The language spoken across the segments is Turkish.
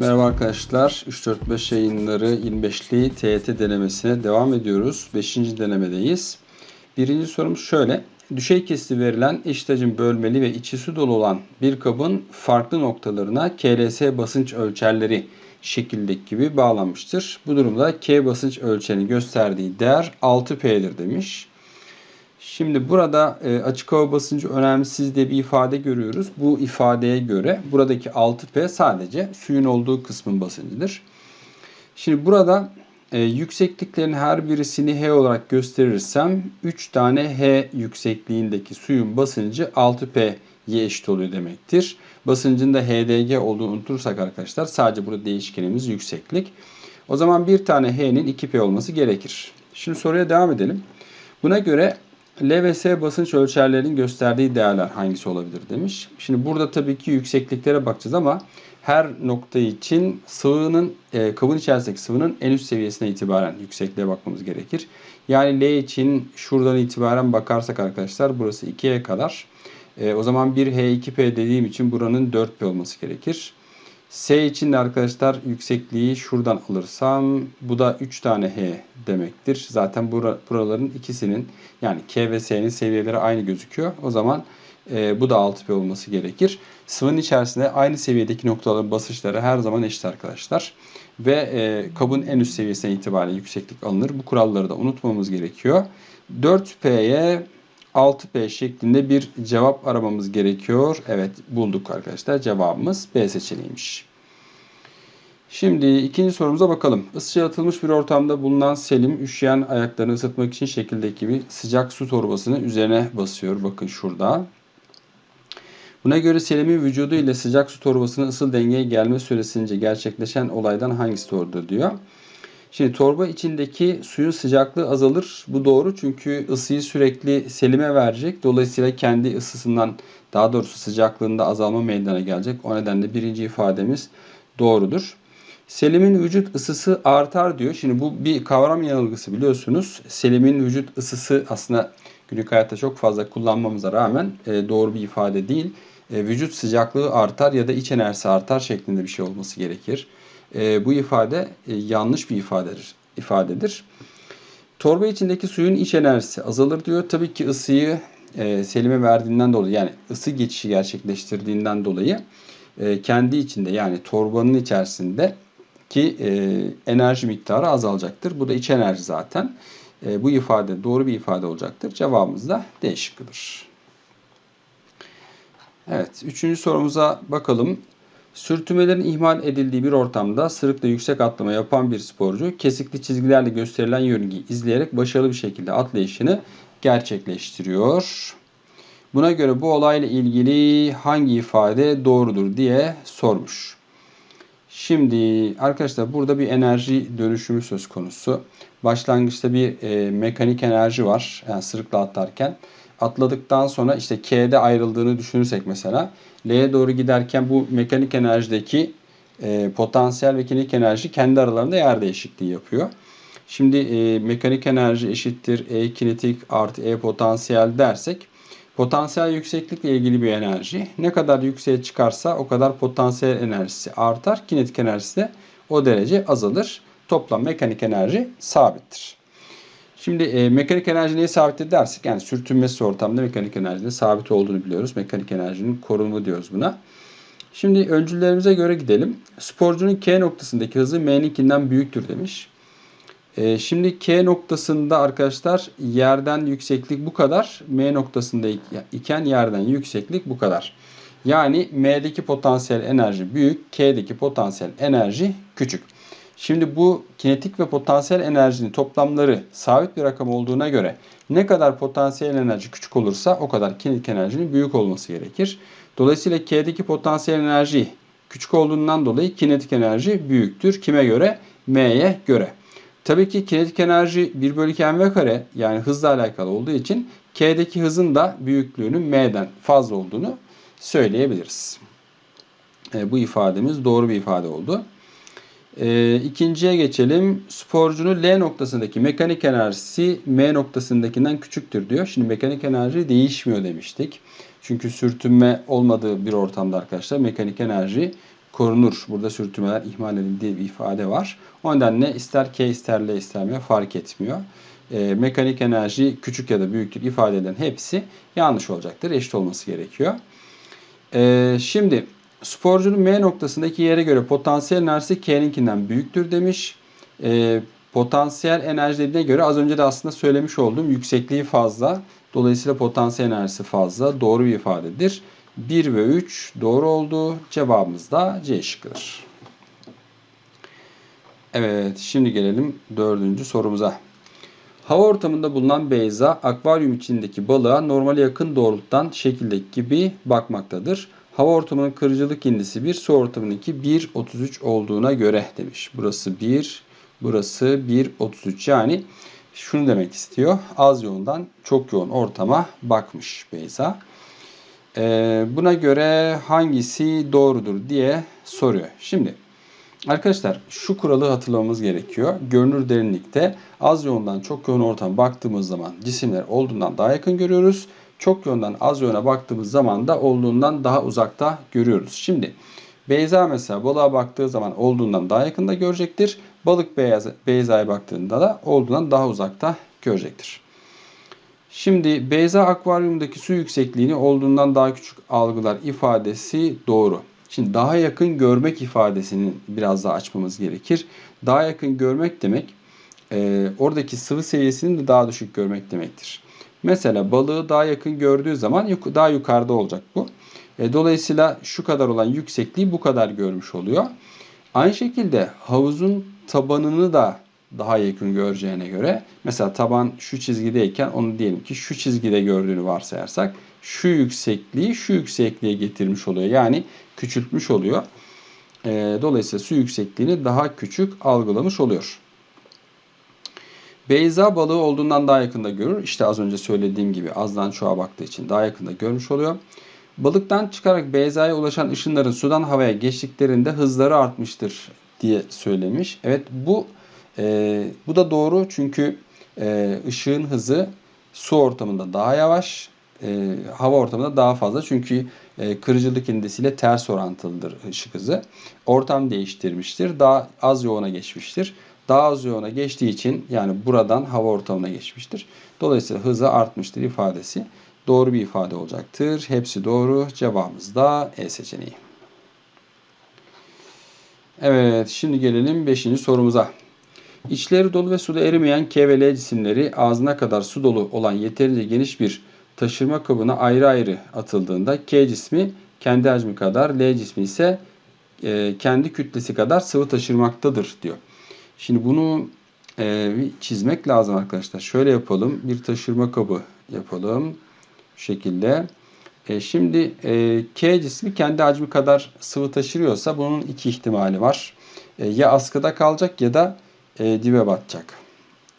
Merhaba arkadaşlar. 345 yayınları 25'li TYT denemesine devam ediyoruz. 5. denemedeyiz. Birinci sorumuz şöyle. Düşey kesti verilen eşit hacim bölmeli ve içi su dolu olan bir kabın farklı noktalarına KLS basınç ölçerleri şekildeki gibi bağlanmıştır. Bu durumda K basınç ölçerini gösterdiği değer 6P'dir demiş. Şimdi burada e, açık hava basıncı önemsiz diye bir ifade görüyoruz. Bu ifadeye göre buradaki 6P sadece suyun olduğu kısmın basıncıdır. Şimdi burada e, yüksekliklerin her birisini H olarak gösterirsem 3 tane H yüksekliğindeki suyun basıncı 6P'ye eşit oluyor demektir. Basıncın da HDG olduğunu unutursak arkadaşlar sadece burada değişkenimiz yükseklik. O zaman bir tane H'nin 2P olması gerekir. Şimdi soruya devam edelim. Buna göre L ve S basınç ölçerlerinin gösterdiği değerler hangisi olabilir demiş. Şimdi burada tabii ki yüksekliklere bakacağız ama her nokta için sıvının e, kabın içerisindeki sıvının en üst seviyesine itibaren yüksekliğe bakmamız gerekir. Yani L için şuradan itibaren bakarsak arkadaşlar burası 2'ye kadar. E, o zaman 1H 2P dediğim için buranın 4P olması gerekir. S için de arkadaşlar yüksekliği şuradan alırsam bu da 3 tane H demektir. Zaten bura, buraların ikisinin yani K ve S'nin seviyeleri aynı gözüküyor. O zaman e, bu da 6P olması gerekir. Sıvının içerisinde aynı seviyedeki noktaların basınçları her zaman eşit arkadaşlar. Ve e, kabın en üst seviyesine itibariyle yükseklik alınır. Bu kuralları da unutmamız gerekiyor. 4P'ye 6P şeklinde bir cevap aramamız gerekiyor. Evet bulduk arkadaşlar. Cevabımız B seçeneğiymiş. Şimdi ikinci sorumuza bakalım. Isıca atılmış bir ortamda bulunan Selim üşüyen ayaklarını ısıtmak için şekildeki gibi sıcak su torbasını üzerine basıyor. Bakın şurada. Buna göre Selim'in vücudu ile sıcak su torbasının ısı dengeye gelme süresince gerçekleşen olaydan hangisi doğrudur diyor. Şimdi torba içindeki suyun sıcaklığı azalır. Bu doğru çünkü ısıyı sürekli Selim'e verecek. Dolayısıyla kendi ısısından daha doğrusu sıcaklığında azalma meydana gelecek. O nedenle birinci ifademiz doğrudur. Selim'in vücut ısısı artar diyor. Şimdi bu bir kavram yanılgısı biliyorsunuz. Selim'in vücut ısısı aslında günlük hayatta çok fazla kullanmamıza rağmen e, doğru bir ifade değil. E, vücut sıcaklığı artar ya da iç enerjisi artar şeklinde bir şey olması gerekir. E, bu ifade e, yanlış bir ifadedir. ifadedir. Torba içindeki suyun iç enerjisi azalır diyor. Tabii ki ısıyı e, Selim'e verdiğinden dolayı yani ısı geçişi gerçekleştirdiğinden dolayı e, kendi içinde yani torbanın içerisinde ki e, enerji miktarı azalacaktır. Bu da iç enerji zaten. E, bu ifade doğru bir ifade olacaktır. Cevabımız da D şıkkıdır. Evet, üçüncü sorumuza bakalım. Sürtünmelerin ihmal edildiği bir ortamda sırıkla yüksek atlama yapan bir sporcu kesikli çizgilerle gösterilen yörüngeyi izleyerek başarılı bir şekilde atlayışını gerçekleştiriyor. Buna göre bu olayla ilgili hangi ifade doğrudur diye sormuş. Şimdi arkadaşlar burada bir enerji dönüşümü söz konusu. Başlangıçta bir e, mekanik enerji var. Yani sırıkla atlarken. Atladıktan sonra işte K'de ayrıldığını düşünürsek mesela. L'ye doğru giderken bu mekanik enerjideki e, potansiyel ve kinetik enerji kendi aralarında yer değişikliği yapıyor. Şimdi e, mekanik enerji eşittir E kinetik artı E potansiyel dersek Potansiyel yükseklikle ilgili bir enerji. Ne kadar yükseğe çıkarsa o kadar potansiyel enerjisi artar. Kinetik enerjisi de o derece azalır. Toplam mekanik enerji sabittir. Şimdi e, mekanik enerji neye sabittir dersek yani sürtünmesi ortamda mekanik enerjinin sabit olduğunu biliyoruz. Mekanik enerjinin korunumu diyoruz buna. Şimdi öncüllerimize göre gidelim. Sporcunun K noktasındaki hızı M'ninkinden büyüktür demiş. Ee, şimdi K noktasında arkadaşlar yerden yükseklik bu kadar. M noktasında iken yerden yükseklik bu kadar. Yani M'deki potansiyel enerji büyük, K'deki potansiyel enerji küçük. Şimdi bu kinetik ve potansiyel enerjinin toplamları sabit bir rakam olduğuna göre ne kadar potansiyel enerji küçük olursa o kadar kinetik enerjinin büyük olması gerekir. Dolayısıyla K'deki potansiyel enerji küçük olduğundan dolayı kinetik enerji büyüktür. Kime göre? M'ye göre. Tabii ki kinetik enerji 1 bölü 2 mv kare yani hızla alakalı olduğu için K'deki hızın da büyüklüğünün M'den fazla olduğunu söyleyebiliriz. E, bu ifademiz doğru bir ifade oldu. E, ikinciye geçelim. Sporcunun L noktasındaki mekanik enerjisi M noktasındakinden küçüktür diyor. Şimdi mekanik enerji değişmiyor demiştik. Çünkü sürtünme olmadığı bir ortamda arkadaşlar mekanik enerji korunur. Burada sürtünmeler ihmal edildiği bir ifade var. O nedenle ister K ister L ister M fark etmiyor. E, mekanik enerji küçük ya da büyüktür ifadelerin hepsi yanlış olacaktır. Eşit olması gerekiyor. E, şimdi sporcunun M noktasındaki yere göre potansiyel enerjisi K'ninkinden büyüktür demiş. E, potansiyel enerji dediğine göre az önce de aslında söylemiş olduğum yüksekliği fazla. Dolayısıyla potansiyel enerjisi fazla. Doğru bir ifadedir. 1 ve 3 doğru oldu. Cevabımız da C şıkkıdır. Evet şimdi gelelim dördüncü sorumuza. Hava ortamında bulunan Beyza akvaryum içindeki balığa normale yakın doğrultudan şekildeki gibi bakmaktadır. Hava ortamının kırıcılık indisi 1, su ortamınınki 1.33 olduğuna göre demiş. Burası 1, burası 1.33 yani şunu demek istiyor. Az yoğundan çok yoğun ortama bakmış Beyza. Ee, buna göre hangisi doğrudur diye soruyor. Şimdi arkadaşlar şu kuralı hatırlamamız gerekiyor. Görünür derinlikte az yoğundan çok yoğun ortama baktığımız zaman cisimler olduğundan daha yakın görüyoruz. Çok yoğundan az yoğuna baktığımız zaman da olduğundan daha uzakta görüyoruz. Şimdi Beyza mesela balığa baktığı zaman olduğundan daha yakında görecektir. Balık Beyza'ya baktığında da olduğundan daha uzakta görecektir. Şimdi Beyza akvaryumdaki su yüksekliğini olduğundan daha küçük algılar ifadesi doğru. Şimdi daha yakın görmek ifadesini biraz daha açmamız gerekir. Daha yakın görmek demek e, oradaki sıvı seviyesini de daha düşük görmek demektir. Mesela balığı daha yakın gördüğü zaman daha yukarıda olacak bu. E, dolayısıyla şu kadar olan yüksekliği bu kadar görmüş oluyor. Aynı şekilde havuzun tabanını da daha yakın göreceğine göre mesela taban şu çizgideyken onu diyelim ki şu çizgide gördüğünü varsayarsak şu yüksekliği şu yüksekliğe getirmiş oluyor. Yani küçültmüş oluyor. E, dolayısıyla su yüksekliğini daha küçük algılamış oluyor. Beyza balığı olduğundan daha yakında görür. İşte az önce söylediğim gibi azdan çoğa baktığı için daha yakında görmüş oluyor. Balıktan çıkarak Beyza'ya ulaşan ışınların sudan havaya geçtiklerinde hızları artmıştır diye söylemiş. Evet bu e, bu da doğru çünkü e, ışığın hızı su ortamında daha yavaş, e, hava ortamında daha fazla. Çünkü e, kırıcılık indisiyle ters orantılıdır ışık hızı. Ortam değiştirmiştir. Daha az yoğuna geçmiştir. Daha az yoğuna geçtiği için yani buradan hava ortamına geçmiştir. Dolayısıyla hızı artmıştır ifadesi doğru bir ifade olacaktır. Hepsi doğru. Cevabımız da E seçeneği. Evet şimdi gelelim 5. sorumuza. İçleri dolu ve suda erimeyen K ve L cisimleri ağzına kadar su dolu olan yeterince geniş bir taşırma kabına ayrı ayrı atıldığında K cismi kendi hacmi kadar, L cismi ise e, kendi kütlesi kadar sıvı taşırmaktadır diyor. Şimdi bunu e, çizmek lazım arkadaşlar. Şöyle yapalım. Bir taşırma kabı yapalım. Şu şekilde. E, şimdi e, K cismi kendi hacmi kadar sıvı taşırıyorsa bunun iki ihtimali var. E, ya askıda kalacak ya da e, dibe batacak.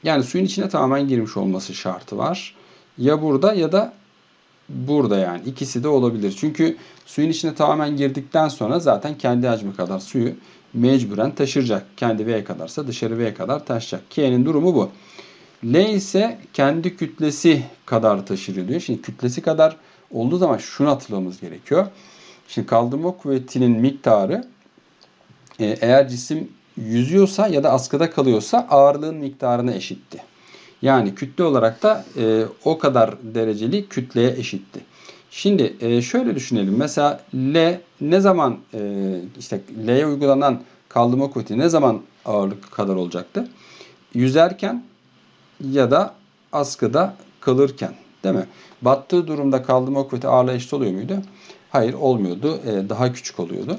Yani suyun içine tamamen girmiş olması şartı var. Ya burada ya da burada yani ikisi de olabilir. Çünkü suyun içine tamamen girdikten sonra zaten kendi hacmi kadar suyu mecburen taşıracak. Kendi V'ye kadarsa dışarı V'ye kadar taşıyacak. K'nin durumu bu. L ise kendi kütlesi kadar taşır diyor. Şimdi kütlesi kadar olduğu zaman şunu hatırlamamız gerekiyor. Şimdi kaldırma kuvvetinin miktarı e, eğer cisim yüzüyorsa ya da askıda kalıyorsa ağırlığın miktarına eşitti. Yani kütle olarak da e, o kadar dereceli kütleye eşitti. Şimdi e, şöyle düşünelim. Mesela L ne zaman e, işte L'ye uygulanan kaldırma kuvveti ne zaman ağırlık kadar olacaktı? Yüzerken ya da askıda kalırken değil mi? Battığı durumda kaldırma kuvveti ağırlığa eşit oluyor muydu? Hayır olmuyordu. E, daha küçük oluyordu.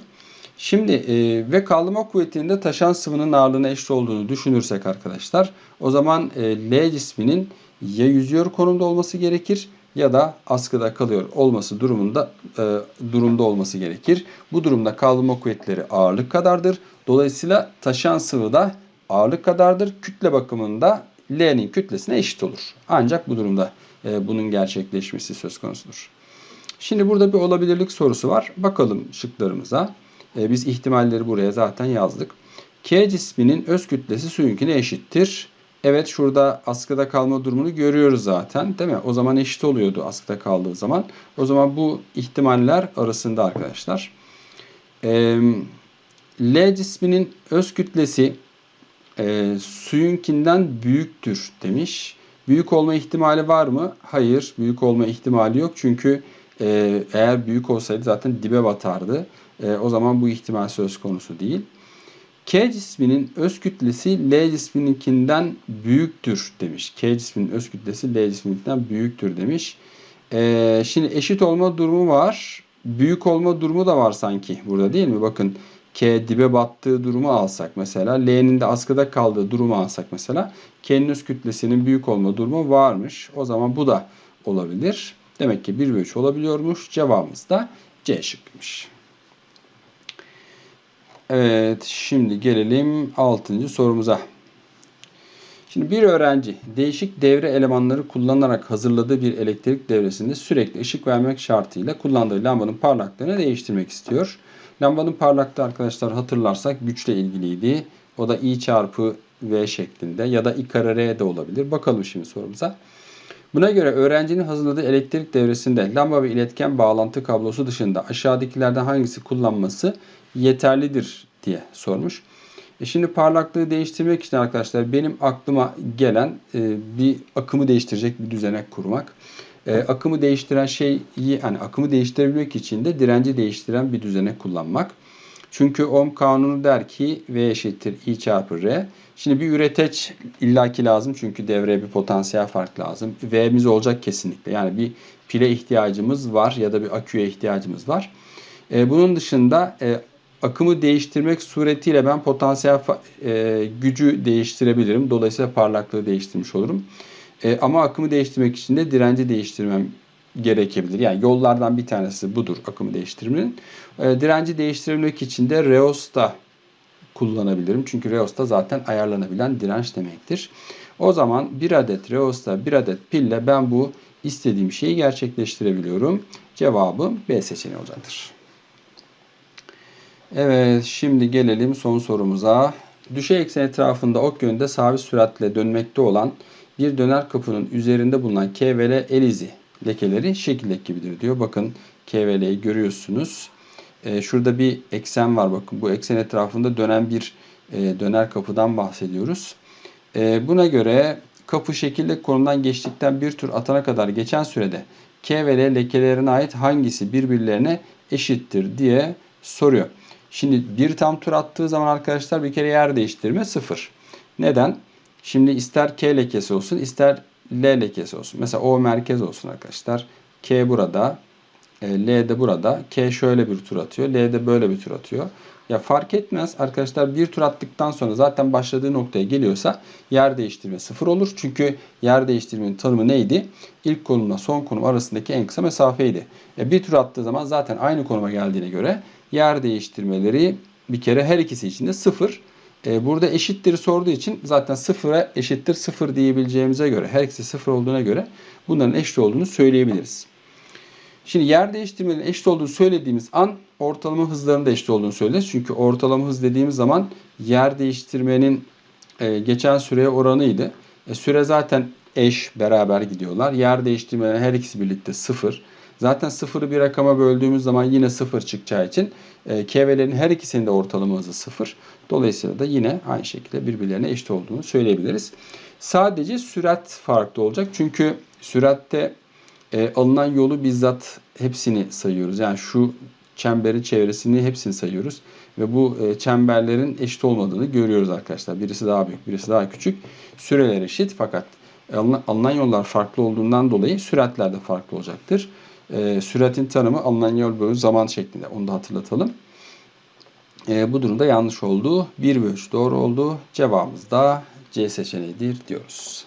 Şimdi e, ve kaldırma kuvvetinde taşan sıvının ağırlığına eşit olduğunu düşünürsek arkadaşlar o zaman e, L cisminin ya yüzüyor konumda olması gerekir ya da askıda kalıyor olması durumunda e, durumda olması gerekir. Bu durumda kaldırma kuvvetleri ağırlık kadardır. Dolayısıyla taşan sıvı da ağırlık kadardır. Kütle bakımında L'nin kütlesine eşit olur. Ancak bu durumda e, bunun gerçekleşmesi söz konusudur. Şimdi burada bir olabilirlik sorusu var. Bakalım şıklarımıza. E, biz ihtimalleri buraya zaten yazdık. K cisminin öz kütlesi suyunkine eşittir. Evet şurada askıda kalma durumunu görüyoruz zaten değil mi? O zaman eşit oluyordu askıda kaldığı zaman. O zaman bu ihtimaller arasında arkadaşlar. Ee, L cisminin öz kütlesi e, suyunkinden büyüktür demiş. Büyük olma ihtimali var mı? Hayır, büyük olma ihtimali yok. Çünkü e, eğer büyük olsaydı zaten dibe batardı. E, o zaman bu ihtimal söz konusu değil. K cisminin öz kütlesi L cismininkinden büyüktür demiş. K cisminin öz kütlesi L cismininkinden büyüktür demiş. E, şimdi eşit olma durumu var. Büyük olma durumu da var sanki burada değil mi? Bakın K dibe battığı durumu alsak mesela. L'nin de askıda kaldığı durumu alsak mesela. K'nin öz kütlesinin büyük olma durumu varmış. O zaman bu da olabilir. Demek ki 1 ve 3 olabiliyormuş. Cevabımız da C şıkkıymış. Evet şimdi gelelim 6. sorumuza. Şimdi bir öğrenci değişik devre elemanları kullanarak hazırladığı bir elektrik devresinde sürekli ışık vermek şartıyla kullandığı lambanın parlaklığını değiştirmek istiyor. Lambanın parlaklığı arkadaşlar hatırlarsak güçle ilgiliydi. O da I çarpı V şeklinde ya da I kare R de olabilir. Bakalım şimdi sorumuza. Buna göre öğrencinin hazırladığı elektrik devresinde lamba ve iletken bağlantı kablosu dışında aşağıdakilerden hangisi kullanması yeterlidir diye sormuş. E şimdi parlaklığı değiştirmek için arkadaşlar benim aklıma gelen e, bir akımı değiştirecek bir düzenek kurmak. E, akımı değiştiren şeyi yani akımı değiştirebilmek için de direnci değiştiren bir düzenek kullanmak. Çünkü Ohm kanunu der ki V eşittir I çarpı R. Şimdi bir üreteç illaki lazım çünkü devreye bir potansiyel fark lazım. V'miz olacak kesinlikle. Yani bir pile ihtiyacımız var ya da bir aküye ihtiyacımız var. E, bunun dışında e, akımı değiştirmek suretiyle ben potansiyel e, gücü değiştirebilirim. Dolayısıyla parlaklığı değiştirmiş olurum. E, ama akımı değiştirmek için de direnci değiştirmem gerekebilir. Yani yollardan bir tanesi budur akımı değiştirmenin. E, direnci değiştirmek için de reosta kullanabilirim. Çünkü reosta zaten ayarlanabilen direnç demektir. O zaman bir adet reosta, bir adet pille ben bu istediğim şeyi gerçekleştirebiliyorum. Cevabım B seçeneği olacaktır. Evet, şimdi gelelim son sorumuza. Düşey eksen etrafında ok yönünde sabit süratle dönmekte olan bir döner kapının üzerinde bulunan K ve L el izi lekeleri şekildeki gibidir diyor. Bakın K ve L'yi görüyorsunuz. Ee, şurada bir eksen var. Bakın bu eksen etrafında dönen bir e, döner kapıdan bahsediyoruz. E, buna göre kapı şekilde konumdan geçtikten bir tur atana kadar geçen sürede K ve L lekelerine ait hangisi birbirlerine eşittir diye soruyor. Şimdi bir tam tur attığı zaman arkadaşlar bir kere yer değiştirme sıfır. Neden? Şimdi ister K lekesi olsun ister L lekesi olsun. Mesela O merkez olsun arkadaşlar. K burada. E, L de burada. K şöyle bir tur atıyor. L de böyle bir tur atıyor. Ya fark etmez arkadaşlar bir tur attıktan sonra zaten başladığı noktaya geliyorsa yer değiştirme sıfır olur. Çünkü yer değiştirmenin tanımı neydi? İlk konumla son konum arasındaki en kısa mesafeydi. E, bir tur attığı zaman zaten aynı konuma geldiğine göre yer değiştirmeleri bir kere her ikisi için de sıfır. E, burada eşittir sorduğu için zaten sıfıra eşittir sıfır diyebileceğimize göre her ikisi sıfır olduğuna göre bunların eşit olduğunu söyleyebiliriz. Şimdi yer değiştirmenin eşit olduğunu söylediğimiz an ortalama hızlarının da eşit olduğunu söyleriz. Çünkü ortalama hız dediğimiz zaman yer değiştirmenin e, geçen süreye oranıydı. E, süre zaten eş beraber gidiyorlar. Yer değiştirmenin her ikisi birlikte sıfır. Zaten sıfırı bir rakama böldüğümüz zaman yine sıfır çıkacağı için e, KV'lerin her ikisinin de ortalama hızı sıfır. Dolayısıyla da yine aynı şekilde birbirlerine eşit olduğunu söyleyebiliriz. Sadece sürat farklı olacak. Çünkü süratte e, alınan yolu bizzat hepsini sayıyoruz. Yani şu çemberin çevresini hepsini sayıyoruz. Ve bu e, çemberlerin eşit olmadığını görüyoruz arkadaşlar. Birisi daha büyük, birisi daha küçük. Süreler eşit fakat alınan, alınan yollar farklı olduğundan dolayı süratler de farklı olacaktır. E, süratin tanımı alınan yol bölü zaman şeklinde. Onu da hatırlatalım. E, bu durumda yanlış oldu. 1 ve 3 doğru oldu. Cevabımız da C seçeneğidir diyoruz.